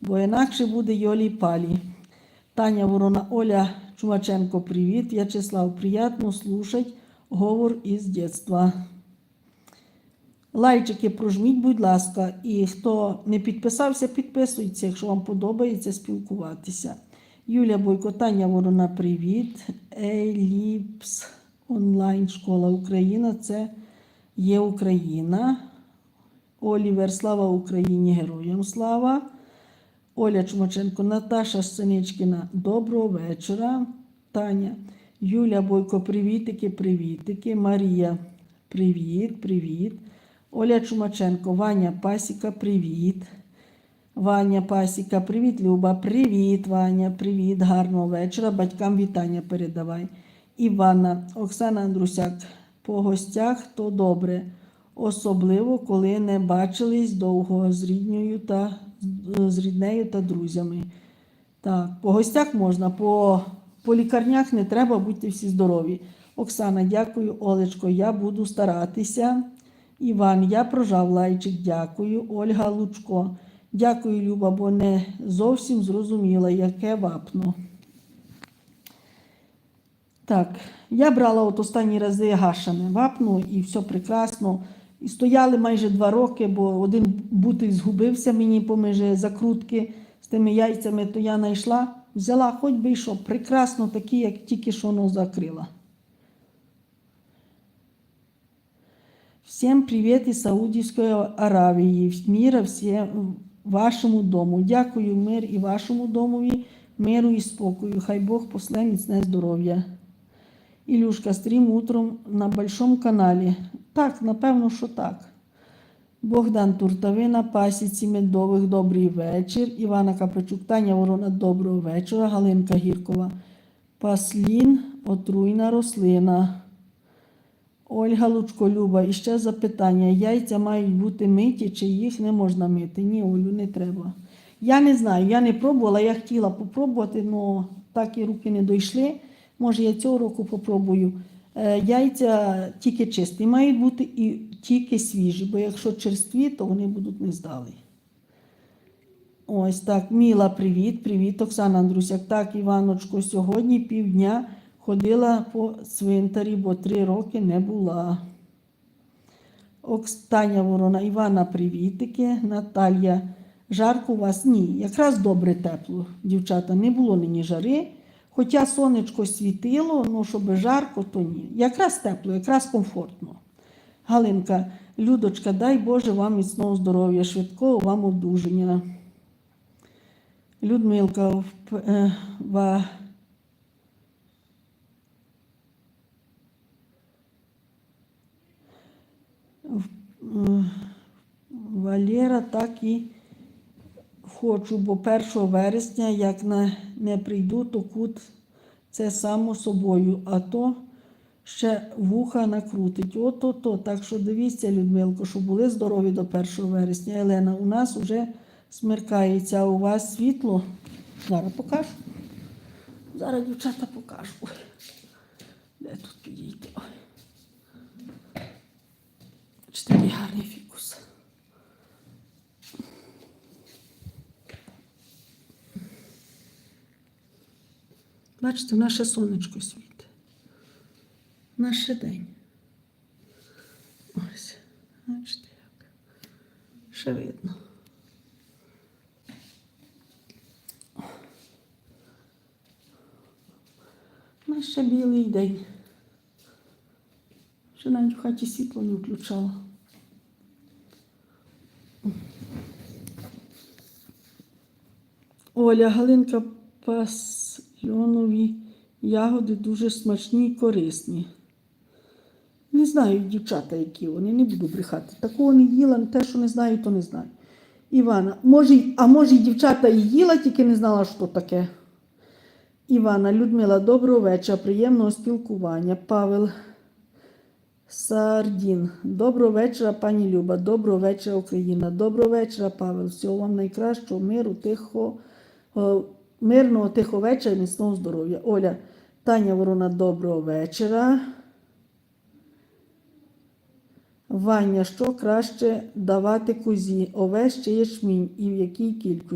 бо інакше буде Йолі Палі. Таня Ворона, Оля Чумаченко, привіт. В'ячеслав, приємно слушать говор із дитинства. Лайчики прожміть, будь ласка, і хто не підписався, підписуйтесь, якщо вам подобається спілкуватися. Юлія Бойко, Таня Ворона, привіт. Еліпс онлайн школа Україна. Це є Україна. Олівер, слава Україні, героям слава. Оля Чумаченко, Наташа Синичкіна, доброго вечора. Таня, Юля Бойко, привітики, привітики. Марія, привіт, привіт. Оля Чумаченко, Ваня Пасіка, привіт. Ваня Пасіка, привіт, Люба, привіт, Ваня, привіт, гарного вечора. Батькам вітання передавай. Івана, Оксана Андрусяк, по гостях то добре, особливо коли не бачились довго з ріднею та, з ріднею та друзями. Так, по гостях можна, по, по лікарнях не треба, будьте всі здорові. Оксана, дякую, Олечко, я буду старатися. Іван, я прожав лайчик, дякую. Ольга Лучко. Дякую, Люба, бо не зовсім зрозуміла, яке вапно. Так, я брала от останні рази гашене вапно і все прекрасно. І стояли майже два роки, бо один бутик згубився мені поміж закрутки з тими яйцями, то я знайшла, взяла, хоч би й що, прекрасно такі, як тільки що воно закрила. Всем привет из Саудівської Аравії, міра всім вашому дому. Дякую, мир і вашому домові, миру і спокою. Хай Бог после міцне здоров'я. Ілюшка, стрім утром на большому каналі. Так, напевно, що так. Богдан Туртавина, пасіці медових, добрий вечір. Івана Капричук, Таня Ворона, доброго вечора. Галинка Гіркова. Паслін, отруйна рослина. Ольга Лучко, Люба, і ще запитання. Яйця мають бути миті, чи їх не можна мити? Ні, Олю, не треба. Я не знаю, я не пробувала, я хотіла попробувати, але так і руки не дійшли. Може, я цього року попробую. Е, Яйця тільки чисті мають бути і тільки свіжі, бо якщо черстві, то вони будуть нездалі. Ось так, Міла, привіт, привіт, Оксана Андрусяк. Так, Іваночко, сьогодні півдня ходила по цвинтарі, бо три роки не була. Окстаня Ворона, Івана, привітики. Наталія, жарко у вас? Ні, якраз добре тепло, дівчата, не було нині жари. Хоча сонечко світило, ну щоб жарко, то ні. Якраз тепло, якраз комфортно. Галинка, Людочка, дай Боже вам міцного здоров'я, швидкого вам одужання. Людмилка, в- ва- в- Валера, так і хочу, бо 1 вересня, як не прийду, то кут це само собою, а то ще вуха накрутить. Ото-то. Так що дивіться, Людмилко, щоб були здорові до 1 вересня. Елена, у нас вже смеркається, а у вас світло. Зараз покажу. Зараз дівчата покажу. Де тут підійти? Ой. Чи такий Бачите, наше сонечко світить. Наше день. Ось. Бачите як. Ще видно. Наш білий день. Ще навіть в хаті світло не включала. Оля Галинка пасльонові ягоди дуже смачні і корисні. Не знаю, дівчата, які вони, не буду брехати. Такого не їла, те, що не знаю, то не знаю. Івана, може, а може, й дівчата і їла, тільки не знала, що таке. Івана, Людмила, доброго вечора, приємного спілкування. Павел Сардін. Доброго вечора, пані Люба. Доброго вечора, Україна. Доброго вечора, Павел. Всього вам найкращого миру, тихо, мирного, тихого вечора міцного здоров'я. Оля, Таня Ворона, доброго вечора. Ваня, що краще давати кузі? овес чи ячмінь і в якій кількості?